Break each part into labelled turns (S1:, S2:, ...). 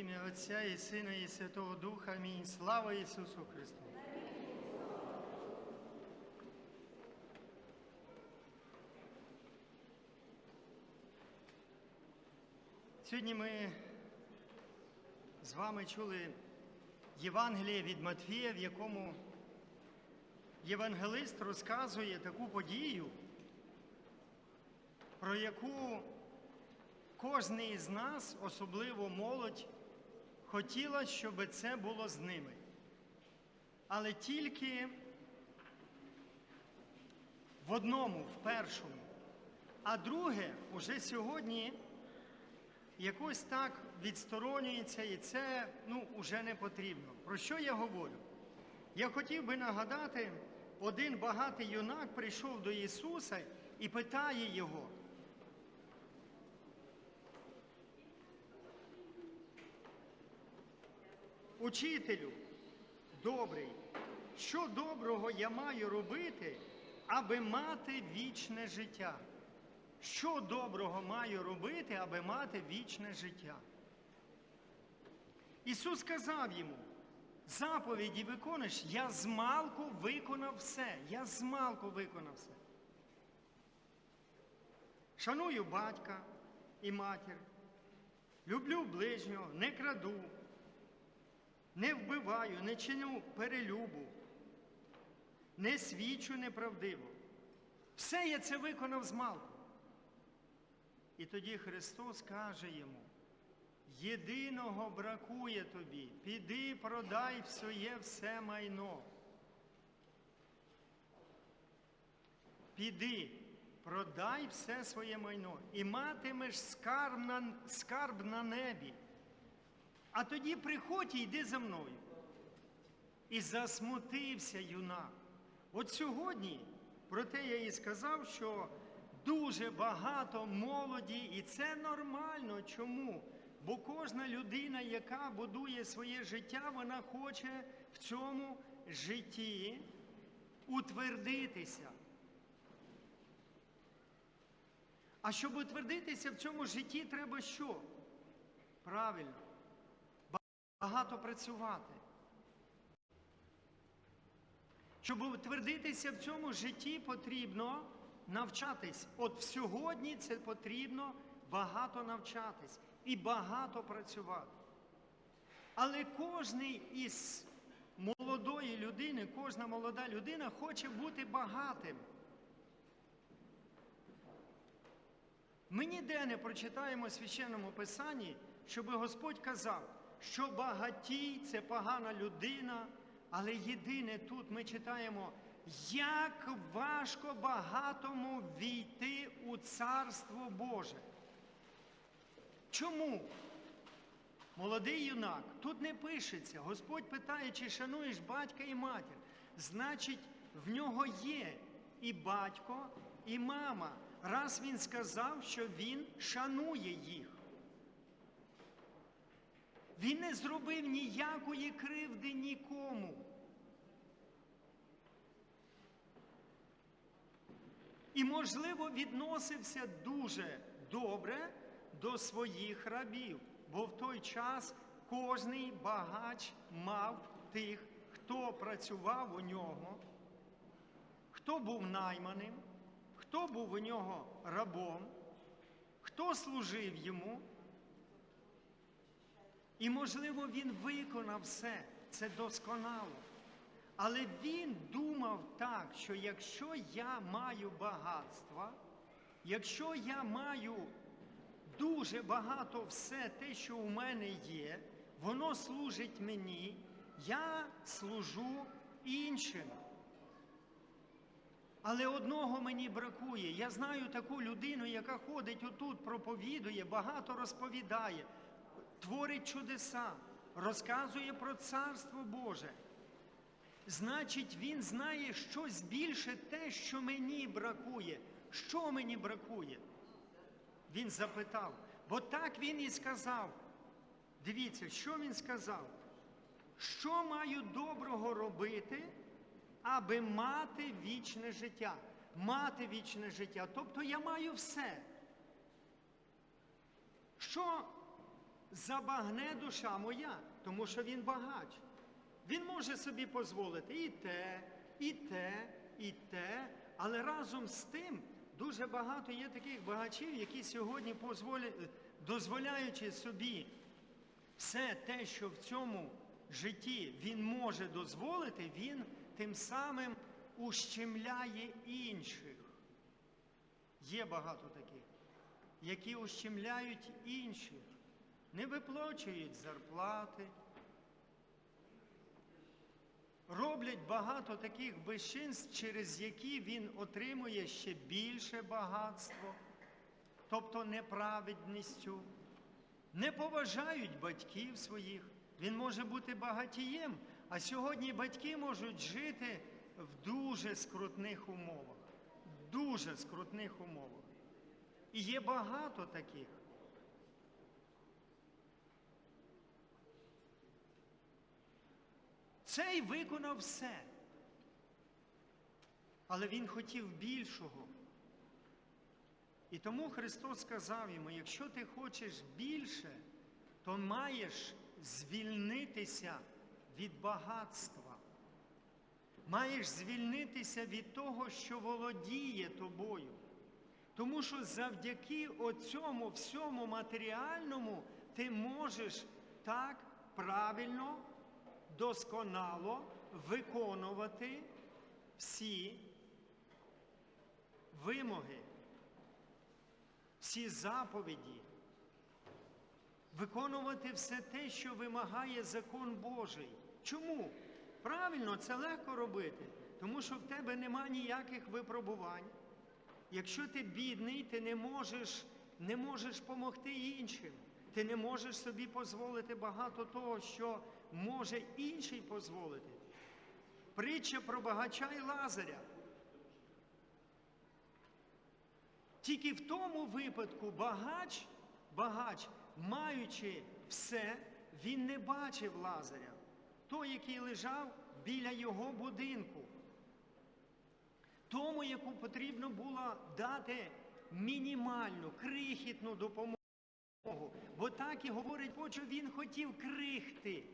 S1: ім'я Отця і Сина, і Святого Духа. Амінь. Слава Ісусу Христу! Сьогодні ми з вами чули Євангеліє від Матфія, в якому євангелист розказує таку подію, про яку кожен із нас, особливо молодь, хотіла, щоб це було з ними. Але тільки в одному, в першому. А друге, уже сьогодні якось так відсторонюється, і це ну, уже не потрібно. Про що я говорю? Я хотів би нагадати, один багатий юнак прийшов до Ісуса і питає Його. Учителю, добрий, що доброго я маю робити, аби мати вічне життя? Що доброго маю робити, аби мати вічне життя? Ісус сказав йому, заповіді виконуєш, я змалку виконав все, я змалку виконав все. Шаную батька і матір, люблю ближнього, не краду, не вбиваю, не чиню перелюбу, не свідчу неправдиво. Все я це виконав змалку. І тоді Христос каже йому, єдиного бракує тобі, піди продай своє все майно. Піди, продай все своє майно і матимеш скарб на, скарб на небі. А тоді приходь і йди за мною. І засмутився юнак. От сьогодні, про те я і сказав, що дуже багато молоді, і це нормально. Чому? Бо кожна людина, яка будує своє життя, вона хоче в цьому житті утвердитися. А щоб утвердитися в цьому житті, треба що? Правильно, багато працювати. Щоб утвердитися в цьому житті, потрібно навчатись. От сьогодні це потрібно багато навчатись і багато працювати. Але кожний із молодої людини, кожна молода людина хоче бути багатим. Ми ніде не прочитаємо в священному писанні, щоб Господь казав, що багатій це погана людина, але єдине тут ми читаємо, як важко багатому війти у Царство Боже. Чому? Молодий юнак, тут не пишеться. Господь питає, чи шануєш батька і матір. Значить, в нього є і батько, і мама. Раз він сказав, що він шанує їх. Він не зробив ніякої кривди нікому. І, можливо, відносився дуже добре до своїх рабів, бо в той час кожний багач мав тих, хто працював у нього, хто був найманим, хто був у нього рабом, хто служив йому. І, можливо, він виконав все це досконало. Але він думав так, що якщо я маю багатства, якщо я маю дуже багато все те, що у мене є, воно служить мені, я служу іншим. Але одного мені бракує. Я знаю таку людину, яка ходить отут, проповідує, багато розповідає, творить чудеса, розказує про Царство Боже. Значить, він знає щось більше те, що мені бракує. Що мені бракує? Він запитав, бо так він і сказав. Дивіться, що він сказав? Що маю доброго робити, аби мати вічне життя? Мати вічне життя. Тобто я маю все. Що забагне душа моя, тому що він багач. Він може собі дозволити і те, і те, і те, але разом з тим дуже багато є таких багачів, які сьогодні дозволяючи собі все те, що в цьому житті він може дозволити, він тим самим ущемляє інших. Є багато таких, які ущемляють інших, не виплачують зарплати, роблять багато таких безчинств, через які він отримує ще більше багатство, тобто неправедністю, не поважають батьків своїх. Він може бути багатієм, а сьогодні батьки можуть жити в дуже скрутних умовах. Дуже скрутних умовах. І є багато таких. Цей виконав все. Але він хотів більшого. І тому Христос сказав йому: якщо ти хочеш більше, то маєш звільнитися від багатства. Маєш звільнитися від того, що володіє тобою. Тому що завдяки оцьому всьому матеріальному ти можеш так правильно, досконало виконувати всі вимоги, всі заповіді, виконувати все те, що вимагає закон Божий. Чому? Правильно, це легко робити, тому що в тебе нема ніяких випробувань. Якщо ти бідний, ти не можеш, не можеш помогти іншим. Ти не можеш собі дозволити багато того, що може інший дозволити. Притча про багача і Лазаря. Тільки в тому випадку багач, багач, маючи все, він не бачив Лазаря, той, який лежав біля його будинку. Тому, яку потрібно було дати мінімальну, крихітну допомогу. Бо так і говорить, Боже, він хотів крихти.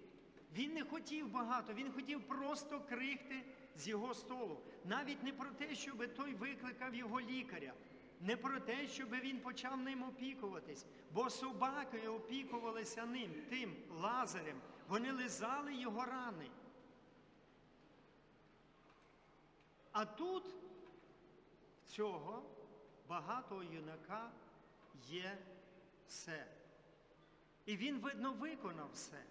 S1: Він не хотів багато, він хотів просто крихти з його столу. Навіть не про те, щоб той викликав його лікаря, не про те, щоб він почав ним опікуватись, бо собаки опікувалися ним, тим лазарем. Вони лизали його рани. А тут в цього багатого юнака є все. І він, видно, виконав все.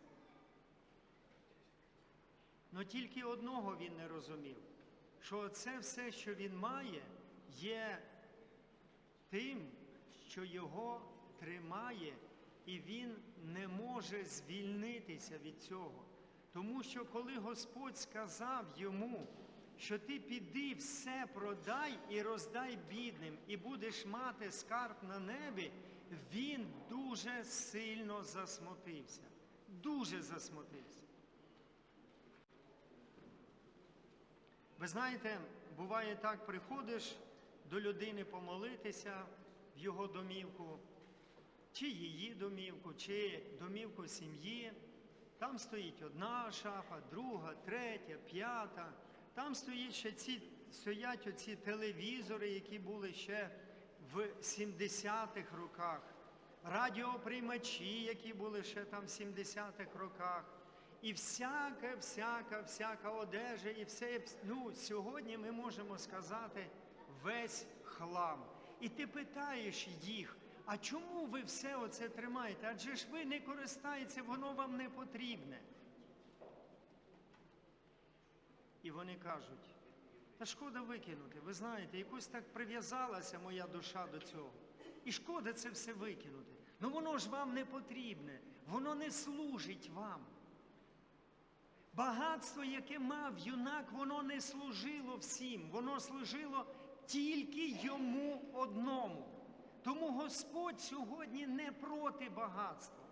S1: Но тільки одного він не розумів, що це все, що він має, є тим, що його тримає, і він не може звільнитися від цього. Тому що коли Господь сказав йому, що ти піди все продай і роздай бідним, і будеш мати скарб на небі, він дуже сильно засмутився. Дуже засмутився. Ви знаєте, буває так, приходиш до людини помолитися в його домівку, чи її домівку, чи домівку сім'ї. Там стоїть одна шафа, друга, третя, п'ята. Там стоїть ще ці, стоять оці телевізори, які були ще в 70-х роках, радіоприймачі, які були ще там в 70-х роках. І всяка, всяка, всяка одежа, і все, ну, сьогодні ми можемо сказати весь хлам. І ти питаєш їх, а чому ви все оце тримаєте? Адже ж ви не користаєтеся, воно вам не потрібне. І вони кажуть, та шкода викинути. Ви знаєте, якось так прив'язалася моя душа до цього. І шкода це все викинути. Ну воно ж вам не потрібне, воно не служить вам. Багатство, яке мав юнак, воно не служило всім, воно служило тільки йому одному. Тому Господь сьогодні не проти багатства.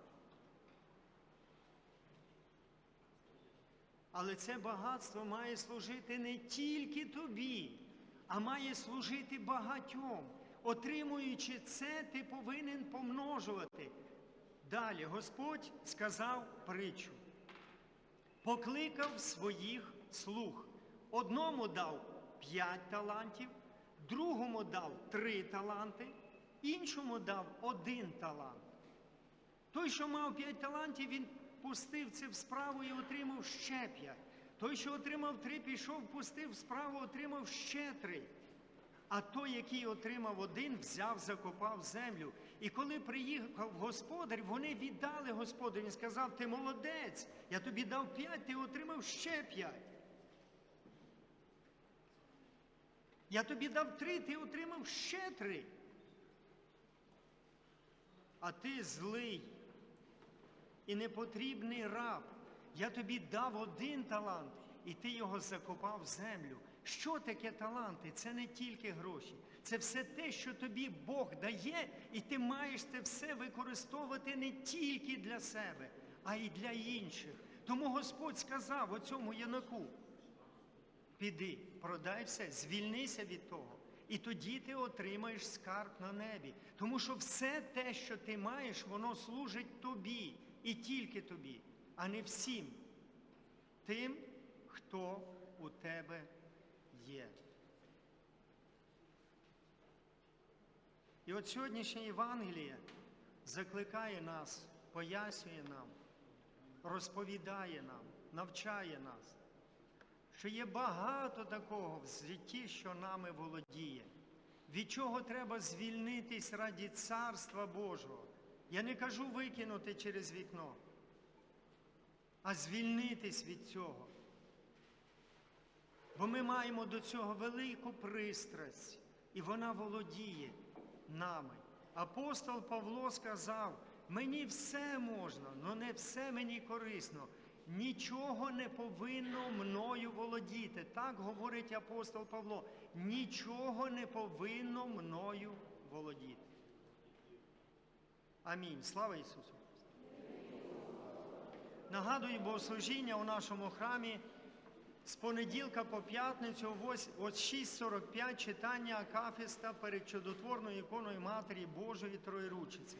S1: Але це багатство має служити не тільки тобі, а має служити багатьом. Отримуючи це, ти повинен помножувати. Далі Господь сказав притчу. Покликав своїх слуг. Одному дав п'ять талантів, другому дав три таланти, іншому дав один талант. Той, що мав п'ять талантів, він пустив це в справу і отримав ще п'ять. Той, що отримав три, пішов, пустив справу, отримав ще три. А той, який отримав один, взяв, закопав землю. І коли приїхав господар, вони віддали господарю. Він сказав, ти молодець, я тобі дав п'ять, ти отримав ще п'ять. Я тобі дав три, ти отримав ще три. А ти злий і непотрібний раб. Я тобі дав один талант, і ти його закопав в землю. Що таке таланти? Це не тільки гроші. Це все те, що тобі Бог дає, і ти маєш це все використовувати не тільки для себе, а й для інших. Тому Господь сказав оцьому юнаку: піди, продай все, звільнися від того. І тоді ти отримаєш скарб на небі. Тому що все те, що ти маєш, воно служить тобі і тільки тобі, а не всім тим, хто у тебе є. І от сьогоднішнє Євангеліє закликає нас, пояснює нам, розповідає нам, навчає нас, що є багато такого в житті, що нами володіє. Від чого треба звільнитись раді Царства Божого. Я не кажу викинути через вікно, а звільнитись від цього. Бо ми маємо до цього велику пристрасть, і вона володіє нами. Апостол Павло сказав, мені все можна, але не все мені корисно. Нічого не повинно мною володіти. Так говорить апостол Павло. Нічого не повинно мною володіти. Амінь. Слава Ісусу! Нагадую, богослужіння у нашому храмі з понеділка по п'ятницю о 6.45 читання Акафіста перед чудотворною іконою Матері Божої Троєручиці.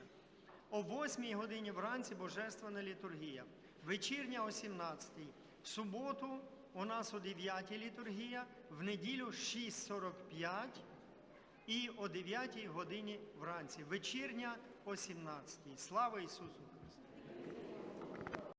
S1: О 8 годині вранці Божественна літургія. Вечірня о 17 В суботу у нас о 9 літургія, в неділю 6.45 і о 9 годині вранці. Вечірня о 17 Слава Ісусу!